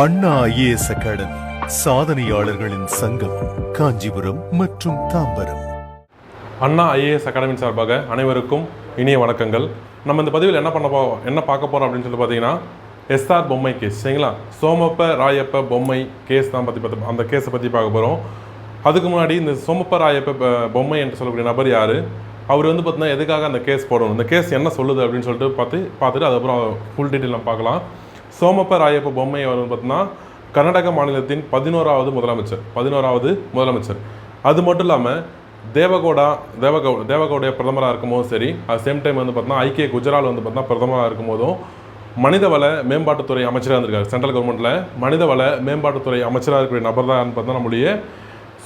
அண்ணா IAS academy சாதனையாளர்களின் சங்கம் காஞ்சிபுரம் மற்றும் தாம்பரம். அண்ணா IAS academy சார்பாக அனைவருக்கும் இனிய வணக்கங்கள். நம்ம இந்த பதிவில் என்ன பண்ண போ என்ன பார்க்க போகிறோம் அப்படின்னு சொல்லி பார்த்தீங்கன்னா எஸ்ஆர் பொம்மை கேஸ் சரிங்களா? சோமப்ப ராயப்ப பொம்மை கேஸ் தான் பற்றி பார்த்து அந்த கேஸை பற்றி பார்க்க போகிறோம் அதுக்கு முன்னாடி இந்த சோமப்ப ராயப்ப பொம்மை என்று சொல்லக்கூடிய நபர் யார்? அவர் வந்து பார்த்தீங்கன்னா எதுக்காக அந்த கேஸ் போடணும்? இந்த கேஸ் என்ன சொல்லுது அப்படின்னு சொல்லிட்டு பார்த்து பார்த்துட்டு அதுக்கப்புறம் ஃபுல் டீட்டெயில் நம்ம பார்க்கலாம். சோமப்ப ராயப்ப பொம்மை அவர் பார்த்தீங்கன்னா கர்நாடக மாநிலத்தின் பதினோராவது முதலமைச்சர் பதினோராவது முதலமைச்சர். அது மட்டும் இல்லாமல் தேவகோடா தேவகோ தேவகோடைய பிரதமராக இருக்கும்போதும் சரி அது சேம் டைம் வந்து பார்த்தீங்கன்னா ஐக்கிய குஜரால் வந்து பார்த்தீங்கன்னா பிரதமராக இருக்கும்போதும் மனிதவள மேம்பாட்டுத்துறை அமைச்சராக இருந்திருக்காரு. சென்ட்ரல் கவர்மெண்ட்டில் மனிதவள மேம்பாட்டுத்துறை அமைச்சராக இருக்கிற நபர் தான் பார்த்தா நம்முடைய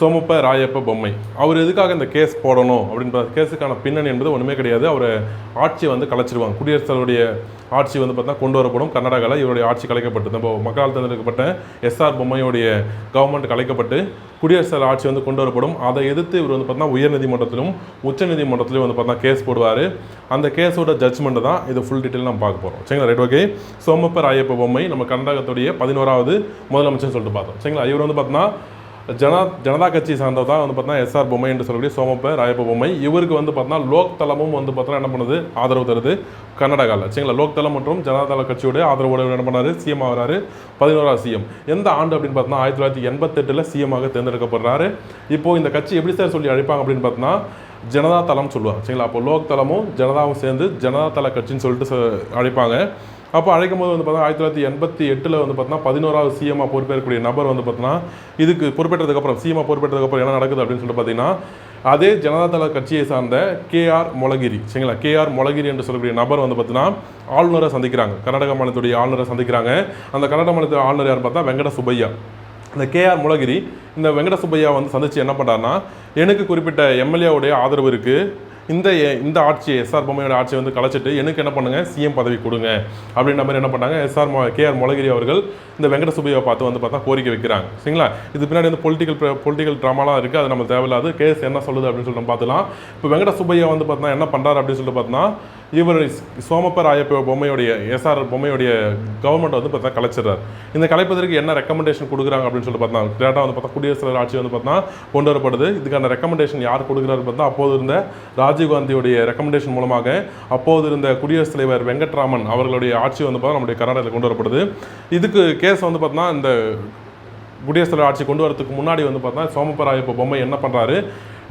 சோமப்ப ராயப்ப பொம்மை. அவர் எதுக்காக இந்த கேஸ் போடணும் அப்படின்ற கேஸுக்கான பின்னணி என்பது ஒன்றுமே கிடையாது. அவர் ஆட்சியை வந்து கலைச்சிருவாங்க. குடியரசுத் தலைவருடைய ஆட்சி வந்து பார்த்தா கொண்டு வரப்படும் கர்நாடகாவில் இவருடைய ஆட்சி கலைக்கப்பட்டு நம்ம மக்களால் தேர்ந்தெடுக்கப்பட்ட எஸ்ஆர் பொம்மையுடைய கவர்மெண்ட் கலைக்கப்பட்டு குடியரசுத் தலைவர் ஆட்சி வந்து கொண்டு வரப்படும் அதை எதிர்த்து இவர் வந்து பார்த்தா உயர்நீதிமன்றத்திலும் உச்சநீதிமன்றத்திலும் வந்து பார்த்தா கேஸ் போடுவார். அந்த கேஸோட ஜட்ஜ்மெண்ட் தான் இது ஃபுல் டீட்டெயில் நம்ம பார்க்க போகிறோம் சரிங்களா? ரைட் ஓகே சோமப்ப ராயப்ப பொம்மை நம்ம கர்நாடகத்துடைய பதினோராவது முதலமைச்சர்னு சொல்லிட்டு பார்த்தோம். சரிங்களா? இவர் வந்து பார்த்தீங்கன்னா ஜனா ஜனதா கட்சி சார்ந்தவர் தான் வந்து பார்த்தீங்கன்னா எஸ்ஆர் பொம்மை என்று சொல்லக்கூடிய சோமப்ப ராயப்ப பொம்மை. இவருக்கு வந்து பார்த்தீங்கன்னா லோக் தளமும் வந்து பார்த்தீங்கன்னா என்ன பண்ணுது? ஆதரவு தருது. கர்நாடகாவில் சரிங்களா? லோக் தளம் மற்றும் ஜனதாதள கட்சியோட ஆதரவோடு என்ன பண்ணார்? சிஎம் ஆகிறாரு. பதினோராவது சிஎம் எந்த ஆண்டு அப்படின்னு பார்த்தீங்கன்னா ஆயிரத்தி தொள்ளாயிரத்தி எண்பத்தெட்டில் சிஎம்மாக தேர்ந்தெடுக்கப்படுறாரு. இப்போ இந்த கட்சி எப்படி சார் சொல்லி அழைப்பாங்க அப்படின்னு பார்த்தீங்கன்னா ஜனதா தளம் சொல்லுவாங்க சரிங்களா? அப்போ லோக் தளமும் ஜனதாவும் சேர்ந்து ஜனதா தள கட்சின்னு சொல்லிட்டு சொ- அழைப்பாங்க. அப்போ அழைக்கும் போது வந்து பார்த்தா ஆயிரத்தி தொள்ளாயிரத்தி எண்பத்தி எட்டில் வந்து பார்த்தீங்கன்னா பதினோராவது சிஎம்மா பொறுப்பேற்கக்கூடிய நபர் வந்து பார்த்தீங்கன்னா இதுக்கு பொறுப்பேற்றதுக்கப்புறம் சிஎம்மாக பொறுப்பேற்றதுக்கப்புறம் என்ன நடக்குது அப்படின்னு சொல்லிட்டு பார்த்தீங்கன்னா அதே ஜனதாதள கட்சியை சார்ந்த கேஆர் மொளகிரி சரிங்களா? கேஆர் மொளகிரி என்று சொல்லக்கூடிய நபர் வந்து பார்த்தீங்கன்னா ஆளுநரை சந்திக்கிறாங்க. கர்நாடக மாநிலத்துடைய ஆளுநரை சந்திக்கிறாங்க. அந்த கர்நாடக மாநிலத்துடைய ஆளுநர் யார் பார்த்தா வெங்கட சுப்பையா. இந்த கேஆர் முலகிரி இந்த வெங்கட சுப்பையா வந்து சந்தித்து என்ன பண்ணுறாருன்னா எனக்கு குறிப்பிட்ட எம்எல்ஏவுடைய ஆதரவு இருக்குது இந்த இந்த ஆட்சியை எஸ்ஆர் பொம்மையோட ஆட்சியை வந்து கலைச்சிட்டு எனக்கு என்ன பண்ணுங்க? சிஎம் பதவி கொடுங்க. அப்படின்ற மாதிரி என்ன பண்ணாங்க எஸ்ஆர் கேஆர் மொளகிரி அவர்கள் இந்த வெங்கட பார்த்து வந்து பார்த்தா கோரிக்கை வைக்கிறாங்க. சரிங்களா? இது பின்னாடி வந்து பொலிட்டிக்கல் பொலிட்டிக்கல் ட்ராமாலாம் இருக்குது அது நம்ம தேவையில்லாது. கேஸ் என்ன சொல்லுது அப்படின்னு சொல்லிட்டு பார்த்துலாம் இப்போ வெங்கட சுப்பையா வந்து பார்த்தா என்ன பண்ணுறாரு அப்படின்னு சொல்லிட்டு பார்த்தோன்னா இவர் சோமப்ப ராயப்ப பொம்மையுடைய எஸ்ஆர் பொம்மையுடைய கவர்மெண்ட் வந்து பார்த்தா கலைச்சிடுறாரு. இந்த கலைப்பதற்கு என்ன ரெக்கமெண்டேஷன் கொடுக்குறாங்க அப்படின்னு சொல்லிட்டு பார்த்தா டேட்டா வந்து பார்த்தா குடியரசு தலைவர் ஆட்சி வந்து பார்த்தா கொண்டு வரப்படுது. இதுக்கான ரெக்கமெண்டேஷன் யார் கொடுக்குறாரு பார்த்தா அப்போது இருந்த ராஜீவ்காந்தியுடைய ரெக்கமெண்டேஷன் மூலமாக அப்போது இருந்த குடியரசுத் தலைவர் வெங்கட்ராமன் அவர்களுடைய ஆட்சி வந்து பார்த்தா நம்முடைய கர்நாடகத்தில் கொண்டு வரப்படுது. இதுக்கு கேஸ் வந்து பார்த்தா இந்த குடியரசுத் தலைவர் ஆட்சி கொண்டு வரதுக்கு முன்னாடி வந்து பார்த்தா சோமப்பராயப்ப பொம்மை என்ன பண்ணுறாரு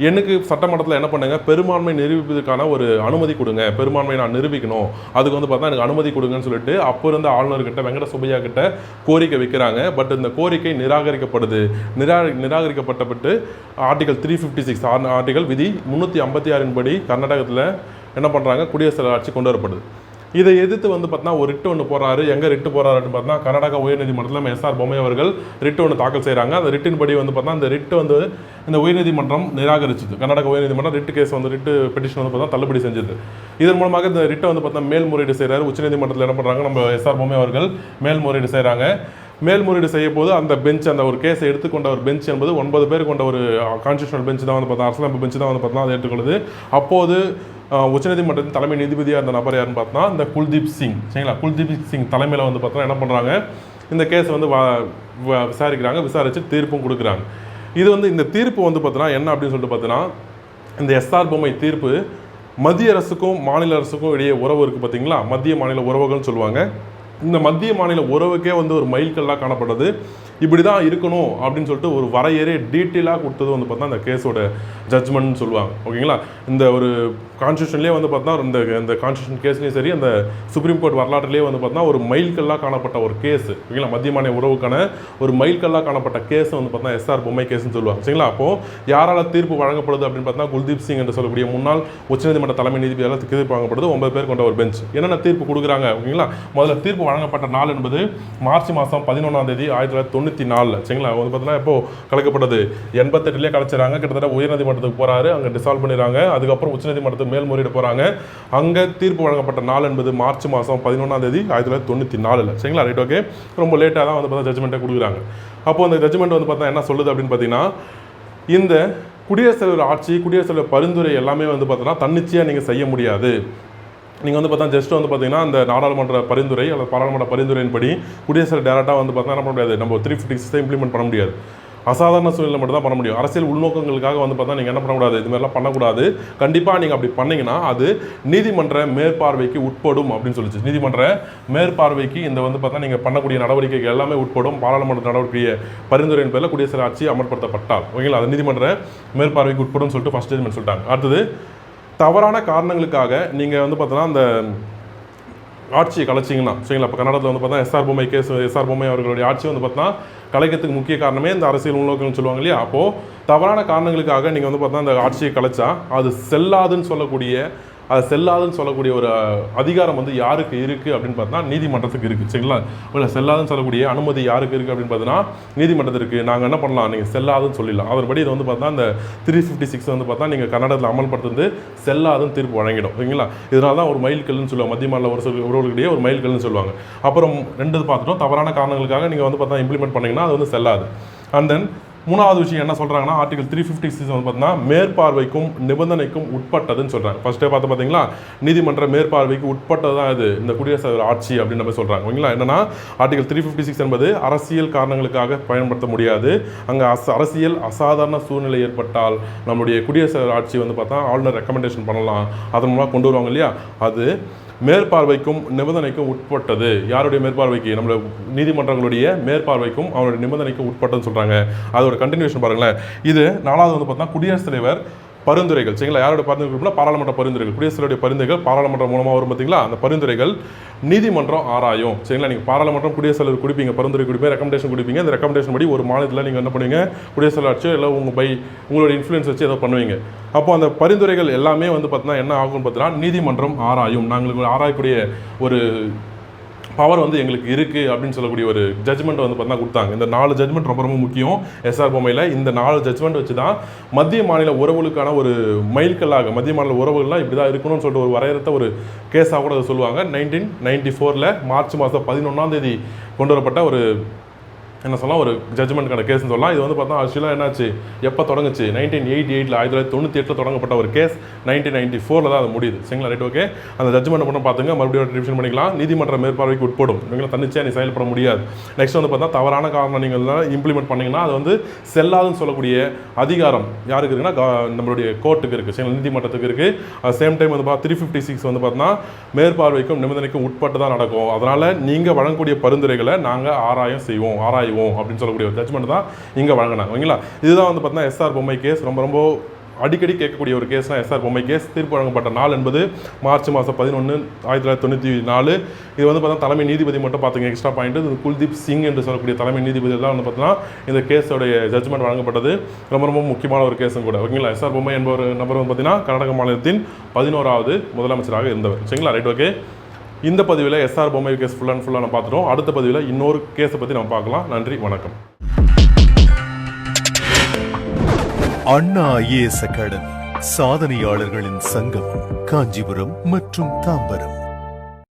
எனக்கு சட்டமன்றத்தில் என்ன பண்ணுங்க? பெரும்பான்மை நிரூபிப்பதற்கான ஒரு அனுமதி கொடுங்க. பெரும்பான்மை நான் நிரூபிக்கணும். அதுக்கு வந்து பார்த்தா எனக்கு அனுமதி கொடுங்கன்னு சொல்லிட்டு அப்போ இருந்த ஆளுநர்கிட்ட வெங்கட சுப்பையா கிட்ட கோரிக்கை வைக்கிறாங்க. பட் இந்த கோரிக்கை நிராகரிக்கப்படுது. நிரா நிராகரிக்கப்பட்டப்பட்டு article three fifty six article விதி முந்நூற்றி ஐம்பத்தி ஆறின் படி கர்நாடகத்தில் என்ன பண்ணுறாங்க குடியரசு ஆட்சி கொண்டு வரப்படுது. இதை எதிர்த்து வந்து பார்த்தீங்கன்னா ஒரு ரிட்டு ஒன்று போகிறாரு எங்கே ரிட்டு போகிறாருன்னு பார்த்தீங்கன்னா கர்நாடகா உயர்நீதிமன்றத்தில் நம்ம எஸ்ஆர் பொம்மை அவர்கள் ரிட்டு ஒன்று தாக்கல் செய்கிறாங்க அந்த ரிட்டின் படி வந்து பார்த்தீங்கன்னா அந்த ரிட்டு வந்து இந்த உயர்நீதிமன்றம் நிராகரிச்சது. கர்நாடக உயர்நீதிமன்றம் ரிட்டு கேஸ் வந்து ரிட்டு பெட்டிஷன் வந்து பார்த்தா தள்ளுபடி செஞ்சது. இதன் மூலமாக இந்த ரிட்டை வந்து பார்த்தா மேல்முறையீடு செய்கிறாரு உச்சநீதிமன்றத்தில் என்ன பண்ணுறாங்க நம்ம எஸ்ஆர் பொம்மை அவர்கள் மேல்முறையீடு செய்கிறாங்க மேல்முறையீடு செய்ய போது அந்த பெஞ்ச் அந்த ஒரு கேஸை எடுத்துக்கொண்ட ஒரு பெஞ்ச் என்பது ஒன்பது பேர் கொண்ட ஒரு கான்ஸ்டியூஷனல் பெஞ்ச் தான் வந்து பார்த்தா அரசியலமைப்பு பெஞ்ச் தான் வந்து பார்த்தா அதை ஏற்றுக்கொள்ளுது. அப்போது உச்சநீதிமன்றத்தின் தலைமை நீதிபதியாக இருந்த நபர் யாருன்னு பார்த்தா இந்த குல்தீப் சிங் சரிங்களா? குல்தீப் சிங் தலைமையில் வந்து பார்த்தோன்னா என்ன பண்ணுறாங்க இந்த கேஸை வந்து வ- வ- விசாரிக்கிறாங்க விசாரித்து தீர்ப்பும் கொடுக்குறாங்க. இது வந்து இந்த தீர்ப்பு வந்து பார்த்தோன்னா என்ன அப்படின்னு சொல்லிட்டு பார்த்தீங்கன்னா இந்த எஸ்ஆர் பொம்மை தீர்ப்பு மத்திய அரசுக்கும் மாநில அரசுக்கும் இடையே உறவு இருக்குது பார்த்தீங்களா? மத்திய மாநில உறவுகள்னு சொல்லுவாங்க. இந்த மத்திய மாநில உறவுக்கே வந்து ஒரு மைல்கல்லாக காணப்படுது இப்படி தான் இருக்கணும் அப்படின்னு சொல்லிட்டு ஒரு வரையறை டீட்டெயிலாக கொடுத்தது வந்து பார்த்தா அந்த கேஸோட ஜட்ஜ்மெண்ட்னு சொல்லுவாங்க. ஓகேங்களா? இந்த ஒரு கான்ஸ்டியூஷன்லேயே வந்து பார்த்தா இந்த இந்த கான்ஸ்டியூஷன் கேஸ்லேயும் சரி அந்த சுப்ரீம் கோர்ட் வரலாற்றுலேயே வந்து பார்த்தா ஒரு மைல்கல்லாக காணப்பட்ட ஒரு கேஸ் ஓகேங்களா? மத்திய மாநில உறவுக்கான ஒரு மைல்கல்லாக காணப்பட்ட கேஸ் வந்து பார்த்தா எஸ்ஆர் பொம்மை கேஸ்னு சொல்லுவாங்க. சரிங்களா அப்போது யாரால தீர்ப்பு வழங்கப்படுது அப்படின்னு பார்த்தா குல்தீப் சிங் என்று சொல்லக்கூடிய முன்னாள் உச்சநீதிமன்ற தலைமை நீதிபதியால் தீர்ப்பு வழங்கப்படுது ஒன்பது பேர் கொண்ட ஒரு பெஞ்ச் என்னென்ன தீர்ப்பு கொடுக்குறாங்க? ஓகேங்களா? முதல்ல தீர்ப்பு வழங்கப்பட்ட நாள் என்பது மார்ச் மாதம் பதினொன்றாம் தேதி ஆயிரத்தி தொள்ளாயிரத்தி தொண்ணூற்றி நாலில் சரிங்களா? வந்து பார்த்தீங்கன்னா இப்போது கலைக்கப்பட்டது எண்பத்தெட்டுலேயே கலைச்சிறாங்க. கிட்டத்தட்ட உயர்நீதிமன்றத்துக்கு போகிறாரு அங்கே டிசால்வ் பண்ணிடுறாங்க. அதுக்கப்புறம் உச்சநீதிமன்றத்துக்கு மேல்முறையீடு போகிறாங்க அங்கே தீர்ப்பு வழங்கப்பட்ட நாள் என்பது மார்ச் மாதம் பதினொன்றாம் தேதி ஆயிரத்தி தொள்ளாயிரத்தி தொண்ணூற்றி நாலில் சரிங்களா? ரைட் ஓகே ரொம்ப லேட்டாக தான் வந்து பார்த்தா ஜட்மெண்ட்டை கொடுக்குறாங்க. அப்போது அந்த ஜட்மெண்ட் வந்து பார்த்தா என்ன சொல்லுது அப்படின்னு பார்த்தீங்கன்னா இந்த குடியரசுத் தலைவர் ஆட்சி குடியரசுத் தலைவர் பரிந்துரை எல்லாமே வந்து பார்த்தோன்னா தன்னிச்சையாக நீங்கள் செய்ய முடியாது. நீங்கள் வந்து பார்த்தா ஜஸ்ட் வந்து பார்த்தீங்கன்னா அந்த நாடாளுமன்ற பரிந்துரை அல்லது பாராளுமன்ற பரிந்துரையின்படி குடியரசு டேரெக்டாக வந்து பார்த்தா என்ன பண்ண முடியாது? நம்ம த்ரீ ஃபிஃப்டி சிக்ஸை இம்ப்ளிமெண்ட் பண்ண முடியாது. அசாதாரண சூழ்நிலை மட்டும் தான் பண்ண முடியும். அரசியல் உள்நோக்கங்களுக்காக வந்து பார்த்தா நீங்கள் என்ன பண்ணக்கூடாது இது மாதிரிலாம் பண்ணக்கூடாது. கண்டிப்பாக நீங்கள் அப்படி பண்ணீங்கன்னா அது நீதிமன்ற மேற்பார்வைக்கு உட்படும் அப்படின்னு சொல்லிச்சு. நீதிமன்ற மேற்பார்வைக்கு இந்த வந்து பார்த்தா நீங்கள் பண்ணக்கூடிய நடவடிக்கைகள் எல்லாமே உட்படும். பாராளுமன்ற நடவடிக்கையை பரிந்துரையின் பேரில் குடியரசு ஆட்சி அமல்படுத்தப்பட்டால். ஓகேங்களா? அது நீதிமன்ற மேற்பார்வைக்கு உட்படும் சொல்லிட்டு ஃபஸ்ட் ஜட்மெண்ட் சொல்லிட்டாங்க. அடுத்தது தவறான காரணங்களுக்காக நீங்கள் வந்து பார்த்தோன்னா அந்த ஆட்சியை கலைச்சிங்கன்னா சரிங்களா? இப்போ கன்னடத்தில் வந்து பார்த்தா எஸ்ஆர் பொம்மை கேஸ் எஸ்ஆர் பொம்மை அவர்களுடைய ஆட்சி வந்து பார்த்தா கலைக்கிறதுக்கு முக்கிய காரணமே இந்த அரசியல் உள்நோக்கம்னு சொல்லுவாங்க இல்லையா? அப்போது தவறான காரணங்களுக்காக நீங்கள் வந்து பார்த்தா அந்த ஆட்சியை கலைச்சா அது செல்லாதுன்னு சொல்லக்கூடிய அது செல்லாதுன்னு சொல்லக்கூடிய ஒரு அதிகாரம் வந்து யாருக்கு இருக்குது அப்படின்னு பார்த்தா நீதிமன்றத்துக்கு இருக்குது சரிங்களா? இல்லை செல்லாதுன்னு சொல்லக்கூடிய அனுமதி யாருக்கு இருக்குது அப்படின்னு பார்த்தீங்கன்னா நீதிமன்றத்திற்கு நாங்கள் என்ன பண்ணலாம்? நீங்கள் செல்லாதுன்னு சொல்லிடலாம். அதன்படி இது வந்து பார்த்தா இந்த த்ரீ ஃபிஃப்டி சிக்ஸ் வந்து பார்த்தா நீங்கள் கன்னடத்தில் அமல்படுத்துறது செல்லாதுன்னு தீர்ப்பு வழங்கிடும். சரிங்களா? இதனால தான் ஒரு மைல்கல்னு சொல்லுவாங்க. மத்திய மாநில ஒரு சில உறவுகளிடையே ஒரு மைல்கல்னு சொல்லுவாங்க. அப்புறம் ரெண்டு பார்த்துட்டோம். தவறான காரணங்களுக்காக நீங்கள் வந்து பார்த்தா இம்ப்ளிமெண்ட் பண்ணிங்கன்னா அது வந்து செல்லாது. அண்ட் தென் மூணாவது விஷயம் என்ன சொல்கிறாங்கன்னா ஆர்டிகல் த்ரீ ஃபிஃப்டி சிக்ஸ் வந்து பார்த்தீங்கன்னா மேற்பார்வைக்கும் நிபந்தனைக்கும் உட்பட்டதுன்னு சொல்கிறாங்க ஃபஸ்ட்டே பார்த்து பார்த்தீங்களா நீதிமன்ற மேற்பார்வைக்கு உட்பட்டது தான் இது. இந்த குடியரசு ஆட்சி அப்படின்னு நம்ம சொல்கிறாங்க ஓகேங்களா? என்னன்னா ஆர்டிகல் த்ரீ ஃபிஃப்டி சிக்ஸ் என்பது அரசியல் காரணங்களுக்காக பயன்படுத்த முடியாது. அங்கே அஸ் அரசியல் அசாதாரண சூழ்நிலை ஏற்பட்டால் நம்மளுடைய குடியரசு ஆட்சி வந்து பார்த்தா ஆளுநர் ரெக்கமெண்டேஷன் பண்ணலாம். அதன் மூலமாக கொண்டு வருவாங்க இல்லையா? அது மேற்பார்வைக்கும் நிபந்தனைக்கும் உட்பட்டது. யாருடைய மேற்பார்வைக்கு? நம்மளோட நீதிமன்றங்களுடைய மேற்பார்வைக்கும் அவருடைய நிபந்தனைக்கும் உட்பட்டதுன்னு சொல்கிறாங்க அதோட கண்டினியூஷன் பாருங்களேன். இது நாலாவது வந்து பார்த்தா குடியரசுத் தலைவர் பரிந்துரைகள். சரிங்களா? யாரோட பரிந்துரைகள் பாராளுமன்ற பரிந்துரைகள். குடியரசுத் பரிந்துரைகள் பாராளுமன்றம் மூலமாக வரும் பார்த்தீங்களா அந்த பரிந்துரைகள் நீதிமன்றம் ஆராயும். சரிங்களா? நீங்கள் பாராளுமன்றம் குடியரசுத் தலைவர் கொடுப்பீங்க பரிந்துரை கொடுப்பீங்க ரெக்கமெண்டேஷன் கொடுப்பீங்க. அந்த ரெக்கமெண்டேஷன் படி ஒரு மாநிலத்தில் நீங்கள் என்ன பண்ணுவீங்க? குடியரசுத் தலைவர் ஆட்சியோ இல்லை உங்கள் பை உங்களோட இன்ஃப்ளூயன்ஸ் வச்சு ஏதோ பண்ணுவீங்க. அப்போ அந்த பரிந்துரைகள் எல்லாமே வந்து பார்த்தீங்கன்னா என்ன ஆகும்னு பார்த்தீங்கன்னா நீதிமன்றம் ஆராயும். நாங்களுக்கு ஆராயக்கூடிய ஒரு பவர் வந்து எங்களுக்கு இருக்குது அப்படின்னு சொல்லக்கூடிய ஒரு ஜட்ஜ்மெண்ட் வந்து பார்த்தா கொடுத்தாங்க. இந்த நாலு ஜட்ஜ்மெண்ட் ரொம்ப ரொம்ப முக்கியம். எஸ்ஆர் பொம்மையில் இந்த நாலு ஜட்ஜ்மெண்ட் வச்சு தான் மத்திய மாநில உறவுகளுக்கான ஒரு மைல்கல்லாக மத்திய மாநில உறவுகள்லாம் இப்படி தான் இருக்கணும்னு சொல்லிட்டு ஒரு வரையறுத்த ஒரு கேஸாக கூட அதை சொல்லுவாங்க. நைன்டீன் நைன்டி ஃபோரில் மார்ச் மாதம் பதினொன்றாம் தேதி கொண்டு வரப்பட்ட ஒரு என்ன சொல்லலாம் ஒரு ஜட்மெண்ட்டுக்கான கேஸ்னு சொல்லலாம் இது வந்து பார்த்தா ஆக்சுவலாக என்னாச்சு? எப்போ தொடங்குச்சு? நைன்டீன் எயிட்டி எயிட்டில் ஆயிரத்தி தொள்ளாயிரத்தி தொண்ணூற்றி எட்டில் தொடங்கப்பட்ட ஒரு கேஸ் நைன்டீன் நைன்டி ஃபோரில் தான் அது முடியுது. சரிங்களா? ரைட் ஓகே அந்த ஜட்மெண்ட் மட்டும் பார்த்துங்க மறுபடியும் ரிவிஷன் பண்ணிக்கலாம். நீதிமன்ற மேற்பார்வைக்கு உட்படும். இவங்களை தன்னிச்சையாக நீ செயல்பட முடியாது. நெக்ஸ்ட் வந்து பார்த்தா தவறான காரணம் நீங்கள் இம்ப்ளிமெண்ட் பண்ணிங்கன்னா அது வந்து செல்லாதுன்னு சொல்லக்கூடிய அதிகாரம் யாருக்கு இருக்குன்னா நம்மளுடைய கோர்ட்டுக்கு இருக்குது சரிங்களா? நீதிமன்றத்துக்கு இருக்குது சேம் டைம் வந்து பார்த்தா த்ரீ ஃபிஃப்டி சிக்ஸ் வந்து பார்த்தீங்கன்னா மேற்பார்வைக்கும் நிபந்தனைக்கும் உட்பட்டு தான் நடக்கும். அதனால் நீங்கள் வழங்கக்கூடிய பரிந்துரைகளை நாங்கள் ஆராயம் செய்வோம். ஆராய்வோம் அப்படின்னு சொல்லக்கூடிய ஒரு ஜட்மெண்ட் தான் இங்கே வழங்கினாங்க. ஓகேங்களா? இதுதான் வந்து பார்த்தீங்கன்னா எஸ்ஆர் பொம்மை கேஸ் ரொம்ப ரொம்ப அடிக்கடி கேட்கக்கூடிய ஒரு கேஸ்னா எஸ்ஆர் பொம்மை கேஸ் தீர்ப்பு வழங்கப்பட்ட நாள் என்பது மார்ச் மாதம் பதினொன்று ஆயிரத்தி தொள்ளாயிரத்தி தொண்ணூற்றி நாலு. இது வந்து பார்த்தா தலைமை நீதிபதி மட்டும் பார்த்துங்க எக்ஸ்ட்ரா பாயிண்ட் இது குல்தீப் சிங் என்று சொல்லக்கூடிய தலைமை நீதிபதி தான் வந்து பார்த்தீங்கன்னா இந்த கேஸோடைய ஜட்ஜ்மெண்ட் வழங்கப்பட்டது. ரொம்ப ரொம்ப முக்கியமான ஒரு கேஸும் கூட. ஓகேங்களா? எஸ்ஆர் பொம்மை என்பவர் நபர் வந்து பார்த்தீங்கன்னா கர்நாடக மாநிலத்தின் பதினோராவது முதலமைச்சராக இருந்தவர். சரிங்களா? ரைட் ஓகே இந்த பதிவில் எஸ்ஆர் பொம்மை கேஸ் ஃபுல் அண்ட் ஃபுல்லாக நம்ம பார்த்துட்டோம். அடுத்த பதிவில் இன்னொரு கேஸை பற்றி நம்ம பார்க்கலாம். நன்றி வணக்கம். அண்ணா ஐஏஎஸ் அகாடமி சாதனையாளர்களின் சங்கம் காஞ்சிபுரம் மற்றும் தாம்பரம்.